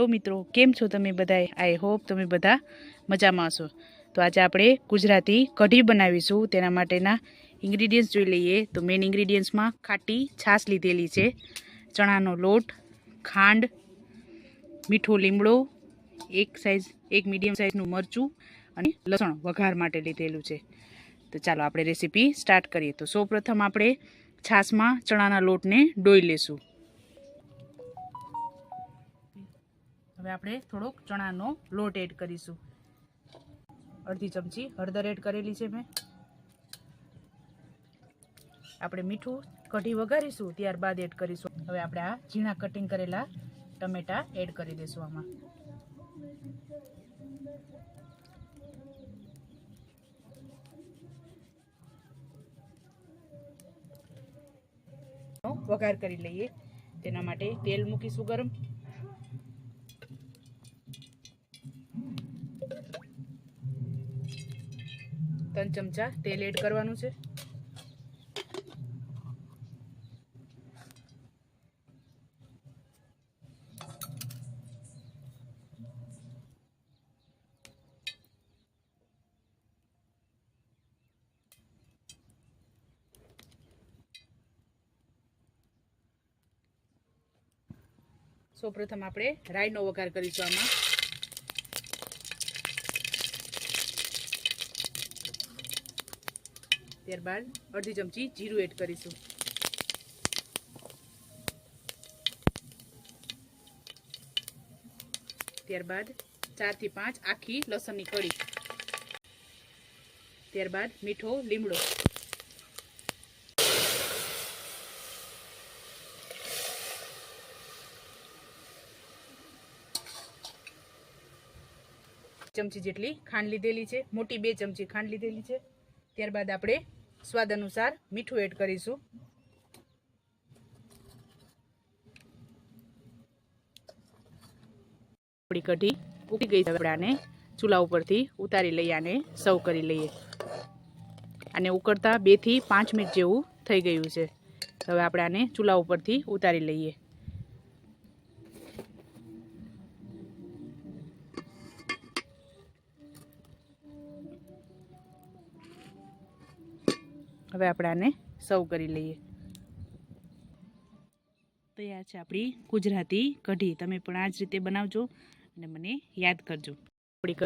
Hello મિત્રો, કેમ છો તમે બધાએ આઈ હોપ તમે બધા મજામાં હશો. તો આજે આપણે ગુજરાતી કઢી બનાવીશું. તેના માટેના ઇન્ગ્રીડિયન્ટ્સ જોઈ લઈએ. તો મેઇન ઇન્ગ્રીડિયન્ટ્સમાં ખાટી છાશ લીધેલી છે. ચણાનો લોટ, ખાંડ, મીઠો લીમડો, એક સાઇઝ એક મીડિયમ સાઇઝનું મરચું અને લસણ વઘાર માટે લીધેલું છે. તો ચાલો આપણે રેસીપી સ્ટાર્ટ કરીએ. તો સૌપ્રથમ આપણે છાશમાં ચણાના લોટને ડોઈ લેશું. હવે આપણે થોડોક ચણાનો લોટ એડ કરીશું. અડધી ચમચી હળદર એડ કરેલી છે મેં. આપણે મીઠું કઢી વઘારીશું, ત્યારબાદ એડ કરીશું. હવે આપણે આ ઝીણા કટિંગ કરેલા ટમેટા એડ કરી દઈશું આમાં. વઘાર કરી લઈએ. તેના માટે તેલ મૂકીશું ગરમ. ત્રણ ચમચા તેલ એડ કરવાનું છે. સૌપ્રથમ આપણે રાઈનો વઘાર કરીશું આમાં. ત્યારબાદ અડધી ચમચી જીરું એડ કરીશું. ત્યારબાદ ચારથી પાંચ આખી લસણની કળી. ત્યારબાદ મીઠો લીમડો. ચમચી જેટલી ખાંડ લીધેલી છે. મોટી બે ચમચી ખાંડ લીધેલી છે. ત્યારબાદ આપણે સ્વાદ અનુસાર મીઠું એડ કરીશું. આપણી કઢી ઉકી ગઈ આપણે ચૂલા ઉપરથી ઉતારી લઈએ આને સર્વ કરી લઈએ. આને ઉકળતા બેથી પાંચ મિનિટ જેવું થઈ ગયું છે. હવે આપણે આને ચૂલા ઉપરથી ઉતારી લઈએ. હવે આપણે આને સર્વ કરી લઈએ. તૈયાર છે આપણી ગુજરાતી કઢી. તમે પણ આ જ રીતે બનાવજો અને મને યાદ કરજો.